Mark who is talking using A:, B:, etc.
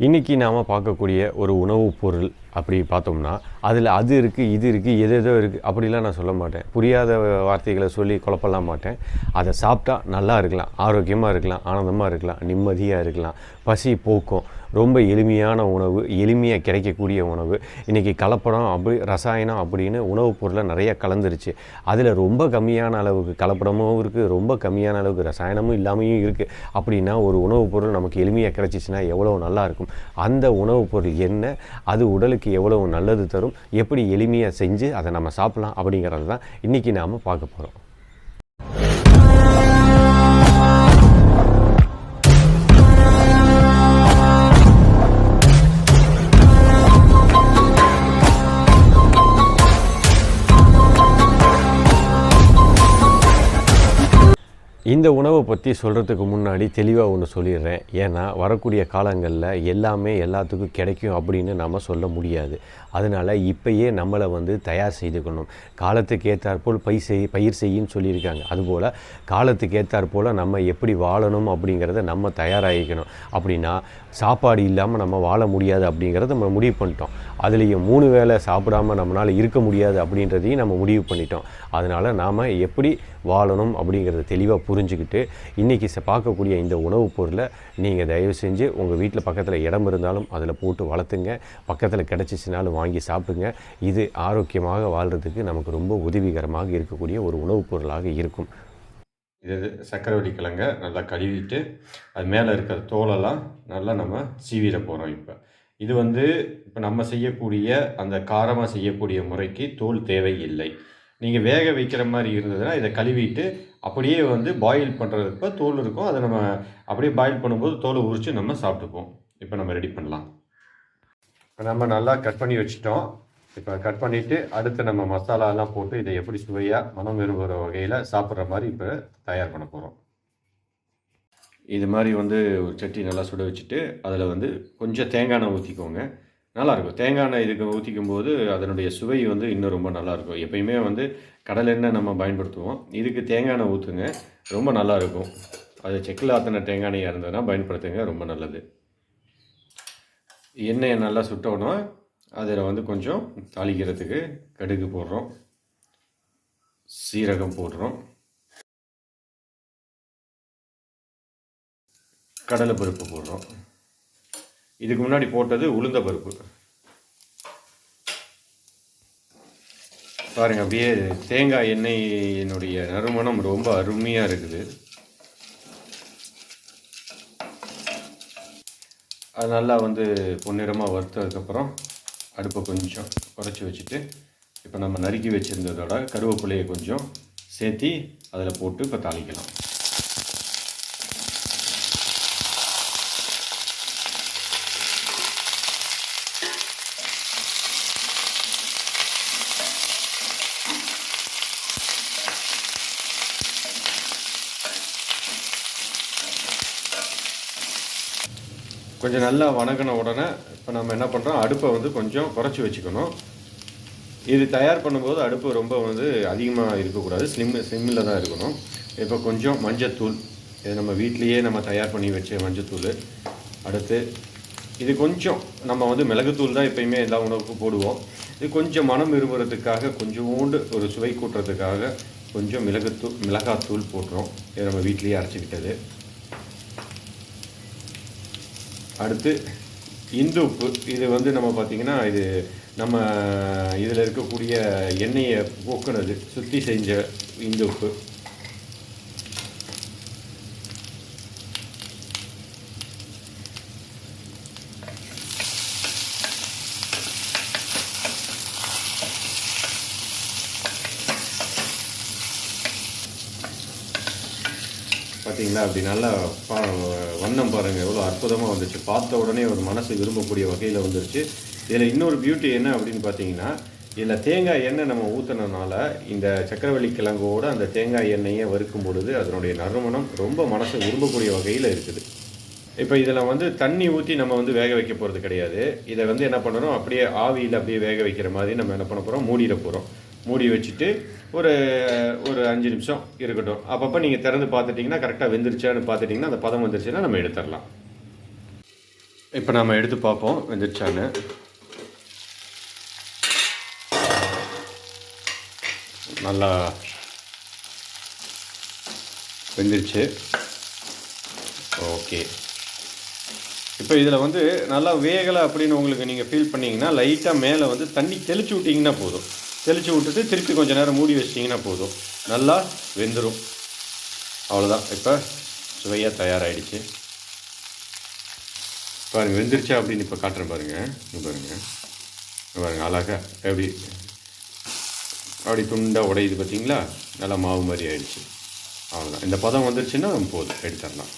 A: இன்றைக்கி நாம் பார்க்கக்கூடிய ஒரு உணவுப் பொருள் அப்படி பார்த்தோம்னா அதில் அது இருக்குது இது இருக்குது எது எதோ இருக்குது அப்படிலாம் நான் சொல்ல மாட்டேன். புரியாத வார்த்தைகளை சொல்லி குழப்பலாம் மாட்டேன். அதை சாப்பிட்டா நல்லா இருக்கலாம் ஆரோக்கியமாக இருக்கலாம் ஆனந்தமாக இருக்கலாம் நிம்மதியாக இருக்கலாம். பசி போக்கும் ரொம்ப எளிமையான உணவு எளிமையாக கிடைக்கக்கூடிய உணவு. இன்றைக்கி கலப்படம் அப்படி ரசாயனம் அப்படின்னு உணவுப் பொருளை நிறையா கலந்துருச்சு. அதில் ரொம்ப கம்மியான அளவுக்கு கலப்படமும் இருக்குது ரொம்ப கம்மியான அளவுக்கு ரசாயனமும் இல்லாமையும் இருக்குது அப்படின்னா ஒரு உணவுப் பொருள் நமக்கு எளிமையாக கிடச்சிச்சின்னா எவ்வளோ நல்லா இருக்கும். அந்த உணவுப் பொருள் என்ன அது உடலுக்கு எவ்வளவு நல்லது தரும் எப்படி எளிமையாக செஞ்சு அதை நம்ம சாப்பிடலாம் அப்படிங்கிறது தான் இன்றைக்கி நாம் பார்க்க போகிறோம் இந்த உணவை பற்றி சொல்கிறதுக்கு முன்னாடி தெளிவாக ஒன்று சொல்லிடுறேன். ஏன்னா வரக்கூடிய காலங்களில் எல்லாமே எல்லாத்துக்கும் கிடைக்கும் அப்படின்னு நம்ம சொல்ல முடியாது. அதனால் இப்பயே நம்மளை வந்து தயார் செய்துக்கணும். காலத்துக்கு ஏற்றாற்போல் பை செய் பயிர் செய்யின்னு சொல்லியிருக்காங்க. அதுபோல் காலத்துக்கு ஏற்றாற்போல் நம்ம எப்படி வாழணும் அப்படிங்கிறத நம்ம தயாராகிக்கணும். அப்படின்னா சாப்பாடு இல்லாமல் நம்ம வாழ முடியாது அப்படிங்கிறத நம்ம முடிவு பண்ணிட்டோம். அதுலேயும் மூணு வேளை சாப்பிடாம நம்மளால் இருக்க முடியாது அப்படின்றதையும் நம்ம முடிவு பண்ணிட்டோம். அதனால் நாம் எப்படி வாழணும் அப்படிங்கிறத தெளிவாக புரிஞ்சுக்கிட்டு இன்றைக்கி பார்க்கக்கூடிய இந்த உணவுப் பொருளை நீங்கள் தயவு செஞ்சு உங்கள் வீட்டில் பக்கத்தில் இடம் இருந்தாலும் அதில் போட்டு வளர்த்துங்க. பக்கத்தில் கிடச்சிச்சினாலும் வாங்கி சாப்பிடுங்க. இது ஆரோக்கியமாக வாழ்கிறதுக்கு நமக்கு ரொம்ப உதவிகரமாக இருக்கக்கூடிய ஒரு உணவுப் பொருளாக இருக்கும். இது சக்கரவள்ளி கிழங்க நல்லா கழுவிட்டு அது மேலே இருக்கிற தோலெல்லாம் நல்லா நம்ம சீவிட போகிறோம் இப்போ. இது வந்து இப்போ நம்ம செய்யக்கூடிய அந்த காரமாக செய்யக்கூடிய முறைக்கு தோல் தேவையில்லை. நீங்கள் வேக வைக்கிற மாதிரி இருந்ததுன்னா இதை கழுவிட்டு அப்படியே வந்து பாயில் பண்ணுறதுக்கு தோல் இருக்கும். அதை நம்ம அப்படியே பாயில் பண்ணும்போது தோலை உரித்து நம்ம சாப்பிட்டுப்போம். இப்போ நம்ம ரெடி பண்ணலாம். இப்போ நம்ம நல்லா கட் பண்ணி வச்சிட்டோம். இப்போ கட் பண்ணிவிட்டு அடுத்து நம்ம மசாலாலாம் போட்டு இதை எப்படி சுவையாக மனம் விரும்புகிற வகையில் சாப்பிட்ற மாதிரி இப்போ தயார் பண்ண போகிறோம் இது மாதிரி வந்து ஒரு சட்டி நல்லா சுட வச்சுட்டு அதில் வந்து கொஞ்சம் தேங்காய் எண்ணெய் ஊற்றிக்கோங்க நல்லாயிருக்கும். தேங்காய் எண்ணெய் இதுக்கு ஊற்றிக்கும் போது அதனுடைய சுவை வந்து இன்னும் ரொம்ப நல்லாயிருக்கும். எப்பயுமே வந்து கடலை எண்ணெய் நம்ம பயன்படுத்துவோம். இதுக்கு தேங்காய் எண்ணெய் ஊற்றுங்க ரொம்ப நல்லாயிருக்கும். அது செக்கில் ஆற்றின தேங்காய் எண்ணெயாக இருந்ததுன்னா பயன்படுத்துங்க ரொம்ப நல்லது. எண்ணெயை நல்லா சுட்டோன்னா அதில் வந்து கொஞ்சம் தாளிக்கிறதுக்கு கடுகு போடுறோம் சீரகம் போடுறோம் கடலை பருப்பு போடுறோம். இதுக்கு முன்னாடி போட்டது உளுந்த பருப்பு. பாருங்க அப்படியே தேங்காய் எண்ணெயினுடைய நறுமணம் ரொம்ப அருமையாக இருக்குது. அது நல்லா வந்து பொன்னிறமாக வறுத்ததுக்கப்புறம் அடுப்பை கொஞ்சம் குறைச்சி வச்சுட்டு இப்போ நம்ம நறுக்கி வச்சுருந்ததோட கருவேப்பிலையை கொஞ்சம் சேர்த்தி அதில் போட்டு இப்போ தாளிக்கலாம். கொஞ்சம் நல்லா வணங்கின உடனே இப்போ நம்ம என்ன பண்ணுறோம் அடுப்பை வந்து கொஞ்சம் குறைச்சி வச்சுக்கணும். இது தயார் பண்ணும்போது அடுப்பு ரொம்ப வந்து அதிகமாக இருக்கக்கூடாது. ஸ்லிம் ஸ்லிம்மில் தான் இருக்கணும். இப்போ கொஞ்சம் மஞ்சத்தூள் இது நம்ம வீட்லேயே நம்ம தயார் பண்ணி வச்ச மஞ்சத்தூள் அடுத்து இது கொஞ்சம் நம்ம வந்து மிளகுத்தூள் தான் எப்பயுமே எல்லா உணவுக்கும் போடுவோம். இது கொஞ்சம் மனம் விரும்புகிறதுக்காக கொஞ்சோண்டு ஒரு சுவை கூட்டுறதுக்காக கொஞ்சம் மிளகுத்தூள் மிளகாத்தூள் போட்டுரும் இது நம்ம வீட்லேயே அரைச்சிக்கிட்டது. அடுத்து இந்து உப்பு. இது வந்து நம்ம பார்த்திங்கன்னா இது நம்ம இதில் இருக்கக்கூடிய எண்ணெயை போக்குனது சுற்றி செஞ்ச இந்து உப்பு. பார்த்தீங்களா? அப்படி நல்லா பா வண்ணம் பாருங்கள் எவ்வளோ அற்புதமாக வந்துச்சு. பார்த்த உடனே ஒரு மனசு விரும்பக்கூடிய வகையில் வந்துருச்சு. இதில் இன்னொரு பியூட்டி என்ன அப்படின்னு பார்த்தீங்கன்னா இதில் தேங்காய் எண்ணெய் நம்ம ஊற்றுனதுனால இந்த சக்கரவள்ளி கிழங்கோடு அந்த தேங்காய் எண்ணெயை வறுக்கும் பொழுது அதனுடைய நறுமணம் ரொம்ப மனசை விரும்பக்கூடிய வகையில் இருக்குது. இப்போ இதில் வந்து தண்ணி ஊற்றி நம்ம வந்து வேக வைக்க போகிறது கிடையாது. இதை வந்து என்ன பண்ணுறோம் அப்படியே ஆவியில் அப்படியே வேக வைக்கிற மாதிரி நம்ம என்ன பண்ண போகிறோம் மூடிட போகிறோம் மூடி வச்சுட்டு ஒரு ஒரு அஞ்சு நிமிஷம் இருக்கட்டும். அப்பப்போ நீங்கள் திறந்து பார்த்துட்டிங்கன்னா கரெக்டாக வெந்துருச்சான்னு பார்த்துட்டிங்கன்னா அந்த பதம் வந்துருச்சுன்னா நம்ம எடுத்துடலாம். இப்போ நம்ம எடுத்து பார்ப்போம் வெந்துருச்சான்னு. நல்லா வெந்துருச்சு. ஓகே. இப்போ இதில் வந்து நல்லா வேகலை அப்படின்னு உங்களுக்கு நீங்கள் ஃபீல் பண்ணிங்கன்னா லைட்டாக மேலே வந்து தண்ணி தெளிச்சு விட்டிங்கன்னா போதும். தெளித்து விட்டுட்டு திருப்பி கொஞ்சம் நேரம் மூடி வச்சிட்டிங்கன்னா போதும். நல்லா வெந்துடும் அவ்வளோதான் இப்போ சுவையாக தயாராகிடுச்சு பாருங்க வெந்துருச்சா அப்படின்னு இப்போ காட்டுறேன் பாருங்கள் பாருங்கள் பாருங்கள் அழகாக எப்படி அப்படி துண்டாக உடையுது பார்த்தீங்களா நல்லா மாவு மாதிரி ஆயிடுச்சு. அவ்வளோதான் இந்த பதம் வந்துருச்சுன்னா போதும் எடுத்துடலாம்.